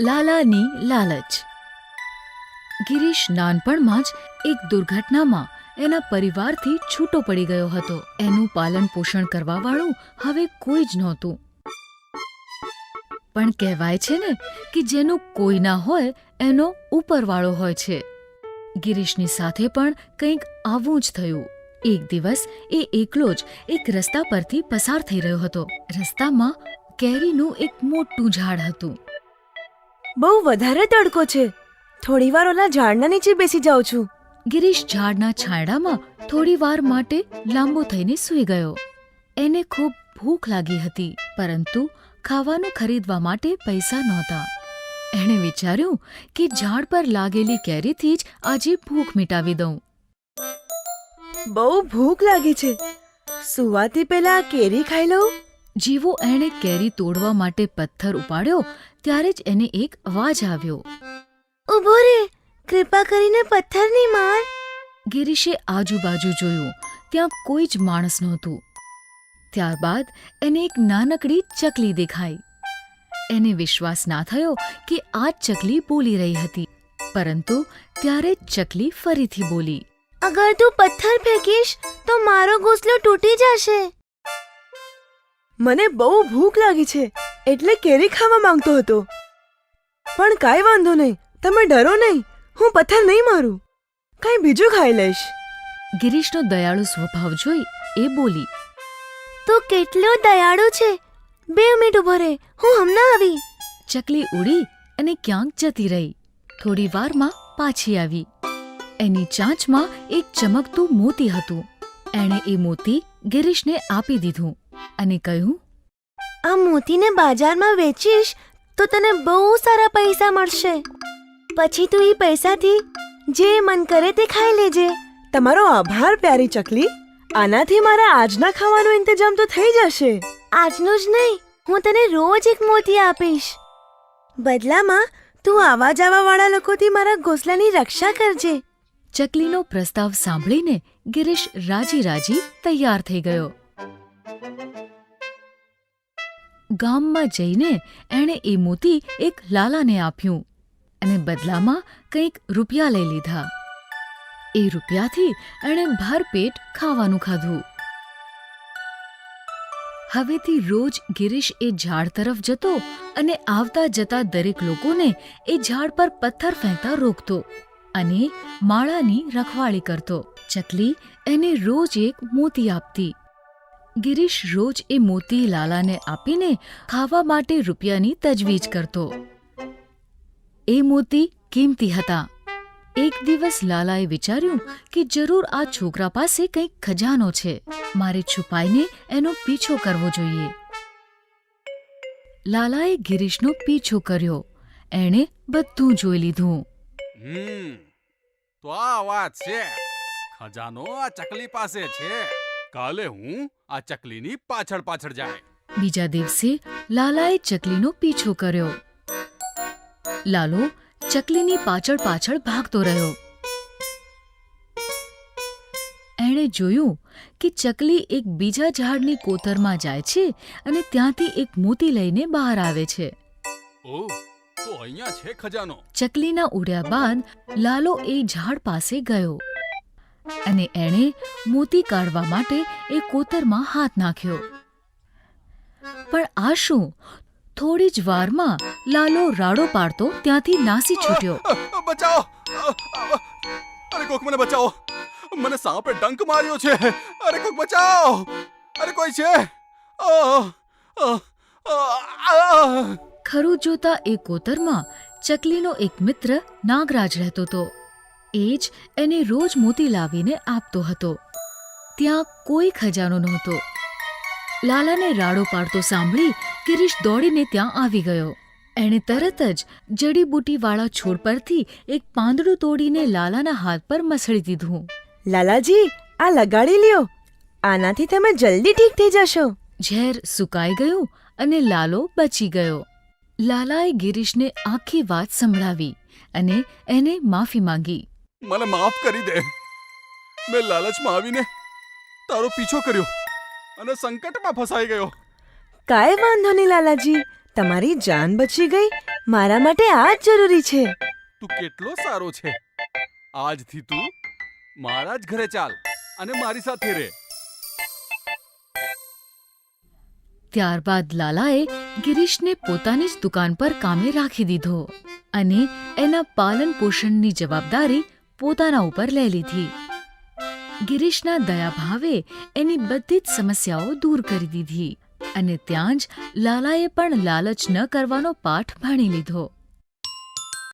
લાલાની લાલચ. ગિરીશ નાનપણમાં જ એક દુર્ઘટનામાં એના પરિવારથી છૂટો પડી ગયો હતો. એનું પાલન પોષણ કરવાવાળું હવે કોઈ જ નહોતું. પણ કહેવાય છે ને કે જેનું કોઈ ના હોય, એનો ઉપરવાળો હોય છે. ગિરીશની સાથે પણ કંઈક આવું જ થયું. એક દિવસ એ એકલો જ એક રસ્તા પરથી પસાર થઈ રહ્યો હતો. રસ્તામાં કેરીનું એક મોટું ઝાડ હતું. બહુ વધારે તડકો છે. થોડી વાર ઓલા ઝાડના નીચે બેસી જાઉં છું. ગિરીશ ઝાડના છાંયડામાં થોડી વાર માટે લાંબો થઈને સૂઈ ગયો. એને ખૂબ ભૂખ લાગી હતી પરંતુ ખાવાનું ખરીદવા માટે પૈસા નહોતા. એણે વિચાર્યું કે ઝાડ પર લાગેલી કેરીથી જ આજે ભૂખ મિટાવી દઉં. બહુ ભૂખ લાગી છે. સુવાથી પહેલા કેરી ખાઈ લઉં? જેવો એણે કેરી તોડવા માટે પથ્થર ઉપાડ્યો ત્યારે જ એને એક અવાજ આવ્યો. ઊભો રે કૃપા કરીને પથ્થર નહીં માર. ગિરીશે આજુબાજુ જોયું. ત્યાં કોઈ જ માણસ નહોતું. ત્યારબાદ એને એક નાનકડી ચકલી દેખાઈ. એને વિશ્વાસ ના થયો કે આ ચકલી બોલી રહી હતી. પરંતુ ત્યારે જ ચકલી ફરીથી બોલી. અગર તું પથ્થર ફેંકીશ તો મારો ઘોસલો તૂટી જશે. મને બહુ ભૂખ લાગી છે. એટલે કેરી ખાવા માંગતો હતો. પણ કાંઈ વાંધો નહીં તમે ડરો નહીં હું પથ્થર નહીં મારું. કાંઈ બીજું ખાઈ લઈશ. ગિરીશનો દયાળુ સ્વભાવ જોઈ એ બોલી તો કેટલો દયાળુ છે? બે મિનિટ ઊભો રહે હું હમણાં આવી. ચકલી ઉડી અને ક્યાંક જતી રહી. થોડી વારમાં પાછી આવી. એની ચાંચમાં એક ચમકતું મોતી હતું. એણે એ મોતી ગિરીશને આપી દીધું અને કહ્યું આ મોતીને બજારમાં વેચીશ તો તને બહુ સારા પૈસા મળશે. પછી તું એ પૈસાથી જે મન કરે તે ખાઈ લેજે. તમારો આભાર પ્યારી ચકલી. આનાથી મારા આજના ખાવાનો ઇંતજામ તો થઈ જશે. આજનું જ નહીં હું તને રોજ એક મોતી આપીશ. બદલામાં તું આવા જવા વાળા લોકોથી મારા ઘોસલાની રક્ષા કરજે. ચકલીનો પ્રસ્તાવ સાંભળીને ગિરીશ રાજી રાજી તૈયાર થઈ ગયો. ગામમાં જઈને એણે એ મોતી એક લાલાને આપ્યું અને બદલામાં કંઈક રૂપિયા લઈ લીધા. એ રૂપિયાથી એણે ભરપેટ ખાવાનું ખાધું. હવેથી રોજ ગિરીશ એ ઝાડ તરફ જતો અને આવતા જતા દરેક લોકોને એ ઝાડ પર પથ્થર ફેંકતા રોકતો અને માળાની રખવાળી કરતો. ચકલી એને રોજ એક મોતી આપતી. ગિરીશ રોજ એ મોતી લાલાને આપીને ખાવા માટે રૂપિયાની તજવીજ કરતો. એ મોતી કિંમતી હતા. એક દિવસ લાલાએ વિચાર્યું કે જરૂર આ છોકરા પાસે કંઈક ખજાનો છે. મારે છુપાઈને એનો પીછો કરવો જોઈએ. લાલાએ ગિરીશનો પીછો કર્યો. એણે બધું જોઈ લીધું. તો આ વાત છે. ખજાનો આ ચકલી પાસે છે. કાલે હું આ ચકલીની પાછળ પાછળ જાય. બીજા દિવસે લાલાએ ચકલીનો પીછો કર્યો. લાલો ચકલીની પાછળ પાછળ ભાગતો રહ્યો. એણે જોયું કે ચકલી એક બીજા ઝાડની કોતરમાં જાય છે અને ત્યાંથી એક મોતી લઈને બહાર આવે છે. ઓ તો અહીંયા છે ખજાનો. ચકલીના ઉડ્યા બાદ લાલો એ ઝાડ પાસે ગયો. અને એણે મોતી કાઢવા માટે એ કોતરમાં હાથ નાખ્યો. પણ આ શું? થોડી જ વારમાં લાલો રાડો પાડતો ત્યાંથી નાસી છૂટ્યો. બચાવો! અરે કોક મને બચાવો! મને સાપે ડંક માર્યો છે! અરે કોક બચાવો! અરે કોઈ છે. ખરું જોતા એ કોતરમાં ચકલીનો એક મિત્ર નાગરાજ રહેતો હતો. એ જ એને રોજ મોતી લાવીને આપતો હતો. ત્યાં કોઈ ખજાનો નહોતો. લાલાને રાડો પાડતો સાંભળી ગિરીશ દોડીને ત્યાં આવી ગયો. એણે તરત જ જડીબુટીવાળા છોડ પરથી એક પાંદડું તોડીને લાલાના હાથ પર મસળી દીધું. લાલાજી આ લગાડી લ્યો. આનાથી તમે જલ્દી ઠીક થઈ જશો. ઝેર સુકાઈ ગયું અને લાલો બચી ગયો. લાલાએ ગિરીશને આખી વાત સંભળાવી અને એને માફી માંગી. મને માફ કરી દે. મેં લાલચમાં આવીને તારો પીછો કર્યો અને સંકટમાં ફસાઈ ગયો. કાંઈ વાંધો નહીં લાલાજી તમારી જાન બચી ગઈ. મારા માટે આ જ જરૂરી છે. તું કેટલો સારો છે. આજથી તું મારા જ ઘરે ચાલ અને મારી સાથે રહે ત્યારબાદ લાલાએ ગિરીશને પોતાની જ દુકાન પર કામે રાખી દીધો અને એના પાલન પોષણની જવાબદારી પોતાના ઉપર લઈ લીધી. ગિરીશના દયાભાવે એની બધી જ સમસ્યાઓ દૂર કરી દીધી અને ત્યાં જ લાલાએ પણ લાલચ ન કરવાનો પાઠ ભણી લીધો.